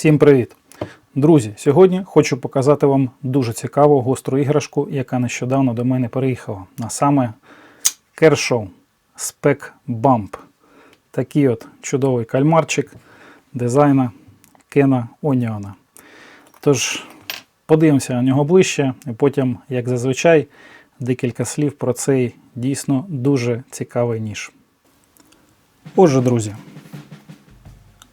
Всім привіт! Друзі, сьогодні хочу показати вам дуже цікаву гостру іграшку, яка нещодавно до мене переїхала. А саме Kershaw Spec Bump. Такий от чудовий кальмарчик дизайна Кена Оніона. Тож, подивимося на нього ближче, і потім, як зазвичай, декілька слів про цей дійсно дуже цікавий ніж. Отже, друзі,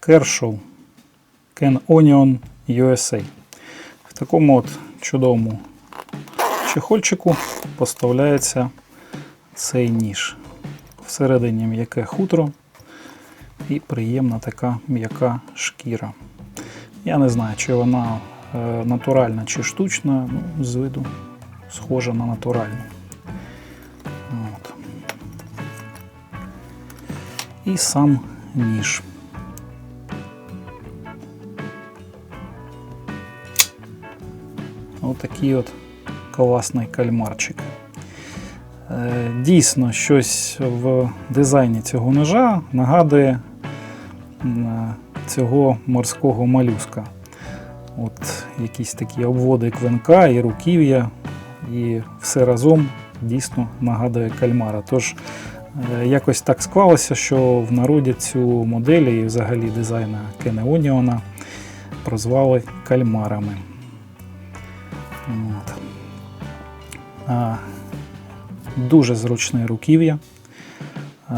Kershaw Ken Onion USA. В такому от чудовому чехольчику поставляється цей ніж. Всередині м'яке хутро і приємна така м'яка шкіра. Я не знаю, чи вона е, натуральна чи штучна, ну, з виду схожа на натуральну. От. І сам ніж. Отакий от класний кальмарчик. Е, Дійсно, щось в дизайні цього ножа нагадує цього морського малюска. От Якісь такі обводи клинка і руків'я, і все разом дійсно нагадує кальмара. Тож е, якось так склалося, що в народі цю модель і взагалі дизайна Кене Оніона прозвали кальмарами. От. А, Дуже зручне руків'я.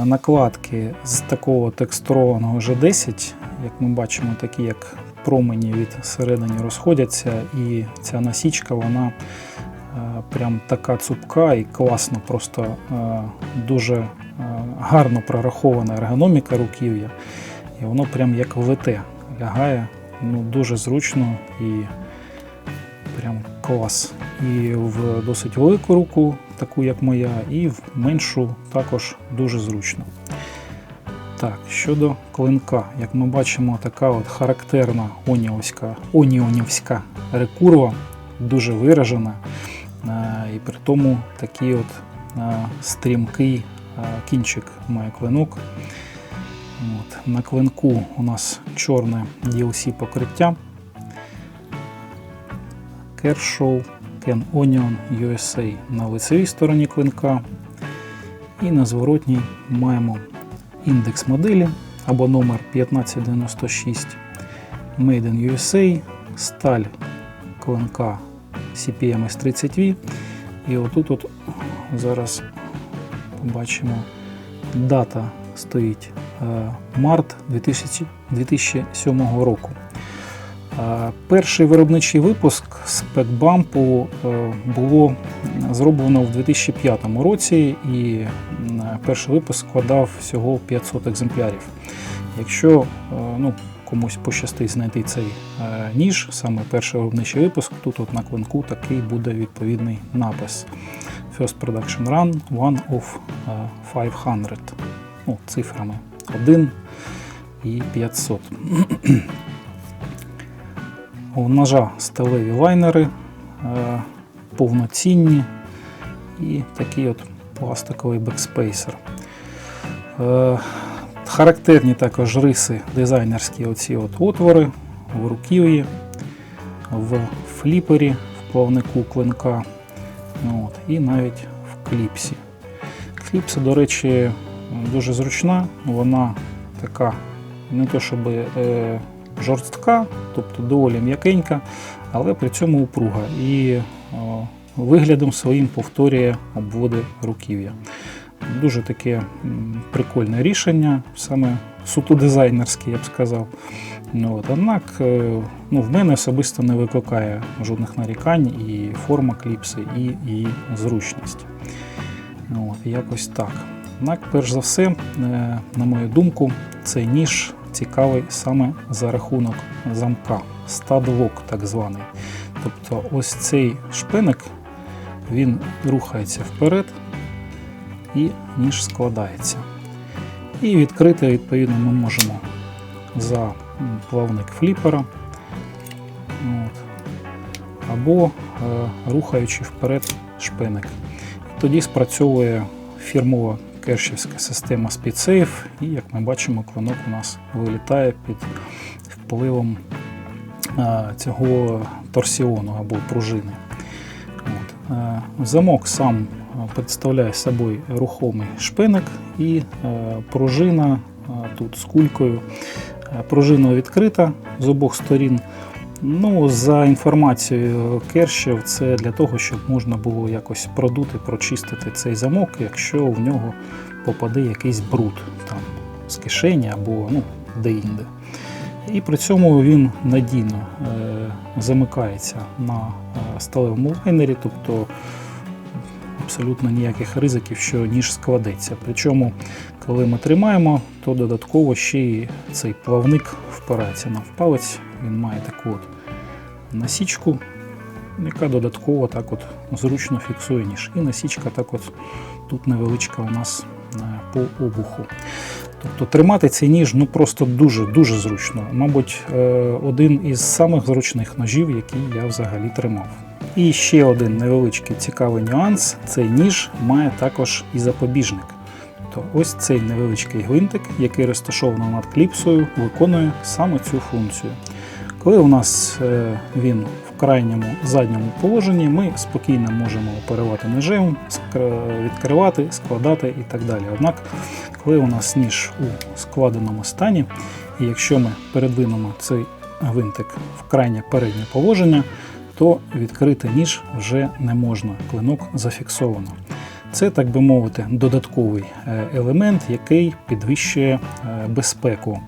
Накладки з такого текстурованого G10, як ми бачимо, такі як промені від середини розходяться, і ця насічка, вона прям така цупка і класно, просто дуже гарно прорахована ергономіка руків'я. І воно прям як влете лягає, ну, дуже зручно і прям клас. І в досить велику руку, таку як моя, і в меншу також дуже зручно. Так, щодо клинка, як ми бачимо, така от характерна оніовська, оніонівська рекурва, дуже виражена. е, І при тому такий от е, стрімкий е, кінчик має клинок. От. На клинку у нас чорне DLC покриття. Kershaw Ken Onion USA на лицевій стороні клинка. І на зворотній маємо індекс моделі або номер 1596 Made in USA, сталь клинка CPM S30V. І отут от зараз побачимо дата стоїть е, март 2007 року. Перший виробничий випуск спекбампу е, було зроблено в 2005 році, і перший випуск складав всього 500 екземплярів. Якщо е, ну, комусь пощастить знайти цей е, ніж, саме перший виробничий випуск, тут от на клинку такий буде відповідний напис. First Production Run, one of е, 500. Ну, цифрами 1 і 500. У ножа сталеві лайнери е, повноцінні і такий от пластиковий бекспейсер. Е, Характерні також риси дизайнерські оці от отвори в руків'ї, в фліпері, в плавнику клинка ну, от, і навіть в кліпсі. Кліпса, до речі, дуже зручна, вона така не то щоб е, жорстка, тобто доволі м'якенька, але при цьому упруга і виглядом своїм повторює обводи руків'я. Дуже таке прикольне рішення, саме суто дизайнерське, я б сказав. Ну, от, однак е, ну, в мене особисто не викликає жодних нарікань і форма кліпси, і її зручність. Ну, От, якось так. Однак, перш за все, е, на мою думку, цей ніж цікавий саме за рахунок замка, стадлок так званий. Тобто ось цей шпиник він рухається вперед і ніж складається. І відкрити, відповідно, ми можемо за плавник фліпера. От. Або е, рухаючи вперед шпиник. Тоді спрацьовує фірмова кершівська система SpeedSafe, і як ми бачимо, клинок у нас вилітає під впливом цього торсіону або пружини. От. Замок сам представляє собою рухомий шпиник і пружина тут з кулькою. Пружина відкрита з обох сторін. Ну, за інформацією кершів, це для того, щоб можна було якось продути, прочистити цей замок, якщо в нього попаде якийсь бруд там, з кишені або ну, де-інде. І при цьому він надійно е, замикається на е, сталевому лайнері, тобто абсолютно ніяких ризиків, що ніж складеться. Причому, коли ми тримаємо, то додатково ще й цей плавник впирається нам в палець. Він має таку от насічку, яка додатково так от зручно фіксує ніж. І насічка так от тут невеличка у нас е, по обуху. Тобто тримати цей ніж ну просто дуже-дуже зручно. Мабуть, е, один із самих зручних ножів, який я взагалі тримав. І ще один невеличкий цікавий нюанс: цей ніж має також і запобіжник. То ось цей невеличкий гвинтик, який розташований над кліпсою, виконує саме цю функцію. Коли у нас е, він в крайньому задньому положенні, ми спокійно можемо оперувати ножем, відкривати, складати і так далі. Однак, коли у нас ніж у складеному стані, і якщо ми передвинемо цей гвинтик в крайнє переднє положення, то відкрити ніж вже не можна, клинок зафіксовано. Це, так би мовити, додатковий е, елемент, який підвищує е, безпеку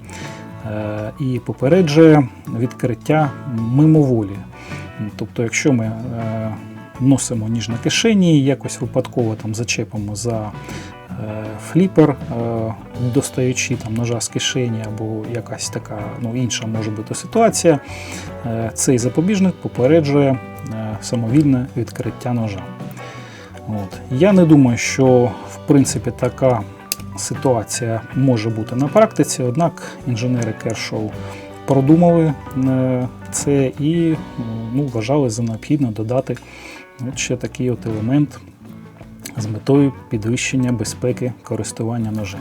і попереджує відкриття мимоволі. Тобто, якщо ми е, носимо ніж на кишені, якось випадково там зачепимо за е, фліпер, е, достаючи там ножа з кишені, або якась така ну, інша може бути ситуація, е, цей запобіжник попереджує е, самовільне відкриття ножа. От. Я не думаю, що в принципі така ситуація може бути на практиці, однак інженери Kershaw продумали е, це і ну, вважали за необхідно додати от ще такий от елемент з метою підвищення безпеки користування ножем.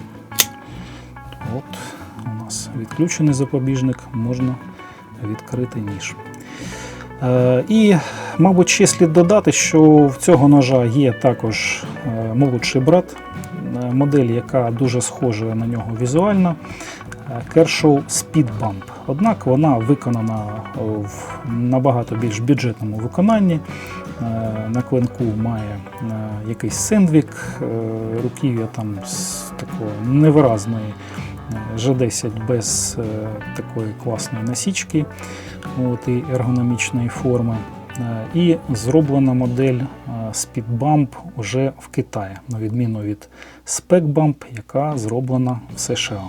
От у нас відключений запобіжник, можна відкрити ніж. Е, І, мабуть, ще слід додати, що в цього ножа є також е, молодший брат, е, модель, яка дуже схожа на нього візуально. Kershaw Speed Bump. Однак вона виконана в набагато більш бюджетному виконанні. На клинку має якийсь сендвік, руків'я там з такої невиразної G10 без е, такої класної насічки от, і ергономічної форми. Е, І зроблена модель е, Speedbump уже в Китаї, на відміну від SpecBump, яка зроблена в США.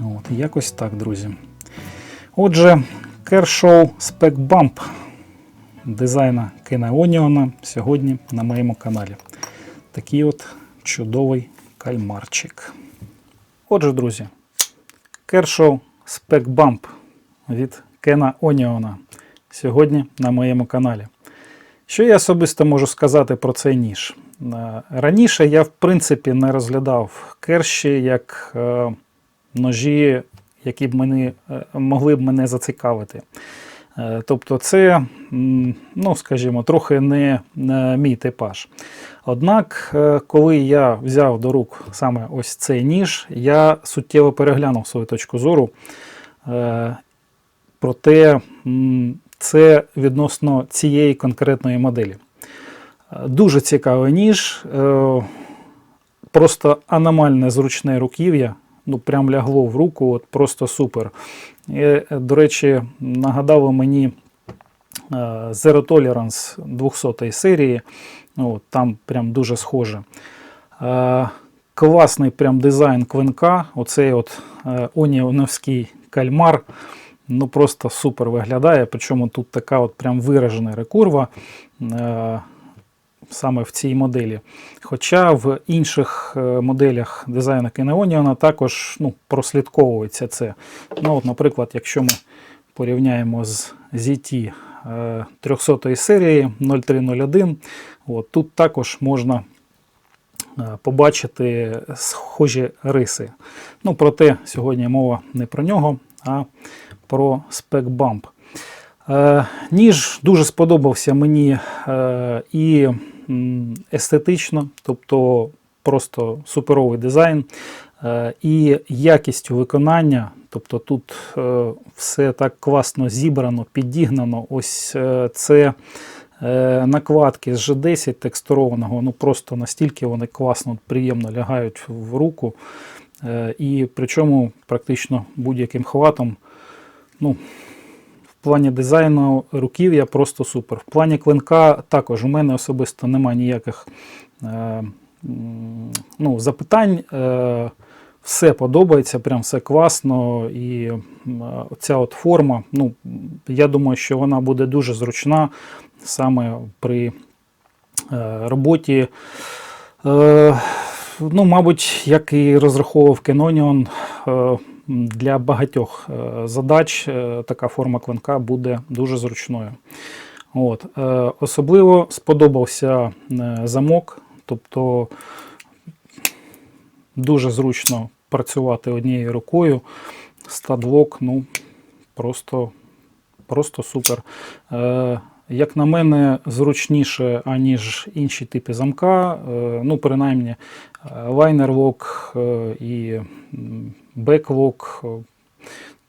От, якось так, друзі. Отже, Kershaw SpecBump дизайна Кена Оніона сьогодні на моєму каналі. Такий от чудовий кальмарчик. Отже, друзі, Kershaw SpecBump від Кена Оніона сьогодні на моєму каналі. Що я особисто можу сказати про цей ніж? Е, Раніше я, в принципі, не розглядав керші як е, ножі, які б мене, е, могли б мене зацікавити. Е, Тобто, це, ну, скажімо, трохи не, мій типаж. Однак, е, коли я взяв до рук саме ось цей ніж, я суттєво переглянув свою точку зору. Е, Проте це відносно цієї конкретної моделі. Дуже цікавий ніж, просто аномальне зручне руків'я. Ну, прям лягло в руку, от просто супер. І, до речі, нагадало мені е, Zero Tolerance 200 серії. Ну, от, там прям дуже схоже. Е, Класний прям дизайн квинка. Оцей от е, оніоновський кальмар. Ну просто супер виглядає. Причому тут така от прям виражена рекурва саме в цій моделі. Хоча в інших е, моделях дизайну Кінеоніона також ну, прослідковується це. Ну, от, Наприклад, якщо ми порівняємо з ZT е, 300 серії 0301, от, тут також можна е, побачити схожі риси. Ну, проте сьогодні мова не про нього. а про. Е, Ніж дуже сподобався мені е, і естетично, тобто просто суперовий дизайн, е, і якістю виконання. Тобто тут е, все так класно зібрано, підігнано. Ось е, це накладки з G10 текстурованого, ну просто настільки вони класно, приємно лягають в руку. І причому практично будь-яким хватом. Ну, плані дизайну руків'я просто супер. В плані клинка також у мене особисто немає ніяких е, ну, запитань. Е, все подобається, прям все класно. І ця от форма, ну, я думаю, що вона буде дуже зручна саме при е, роботі. Е, ну, мабуть, як і розраховував Canonion, е, для багатьох е, задач е, така форма клинка буде дуже зручною. От. е, Особливо сподобався замок, тобто дуже зручно працювати однією рукою. Стадлок, ну, просто, просто супер. Е, як на мене, зручніше, аніж інші типи замка. Е, ну, принаймні, лайнерлок е, і беклок е,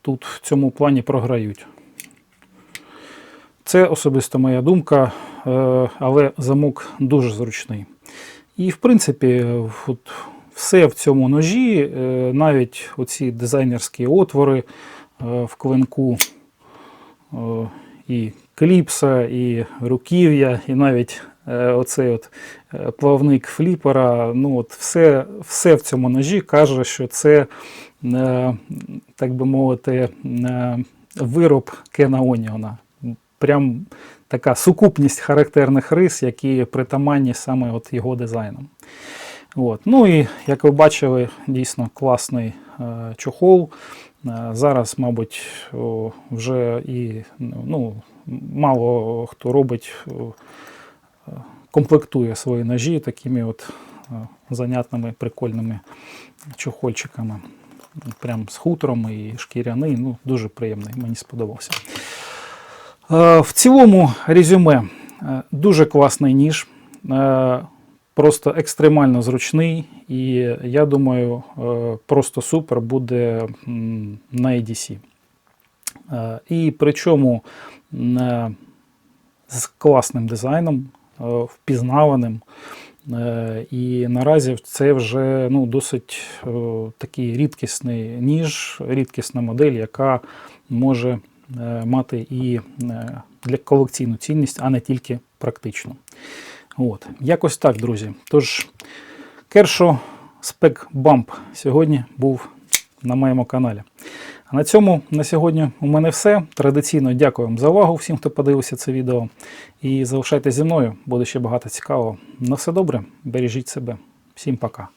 тут в цьому плані програють. Це особисто моя думка, е, але замок дуже зручний. І, в принципі, от все в цьому ножі, е, навіть оці дизайнерські отвори е, в клинку, е, і кліпса, і руків'я, і навіть е, оцей от е, плавник фліпера. Ну, от все, все в цьому ножі каже, що це, е, так би мовити, вироб Кена Оніона. Прям така сукупність характерних рис, які притаманні саме от його дизайном. От. Ну і як ви бачили, дійсно класний е, чохол. Е, зараз, мабуть, о, вже і ну, мало хто робить, е, комплектує свої ножі такими от е, занятними, прикольними чохольчиками. Прям з хутром і шкіряний. Ну, дуже приємний, мені сподобався. Е, В цілому резюме дуже класний ніж, просто екстремально зручний, і я думаю, просто супер буде на EDC. Е, І причому е, з класним дизайном, е, впізнаваним. І наразі це вже ну, досить такий рідкісний ніж, рідкісна модель, яка може мати і для колекційну цінність, а не тільки практичну. От. Якось так, друзі. Тож, Кершо Spec Bump сьогодні був на моєму каналі. А на цьому на сьогодні у мене все. Традиційно дякую вам за увагу всім, хто подивився це відео. І залишайтеся зі мною, буде ще багато цікавого. На все добре, бережіть себе. Всім пока.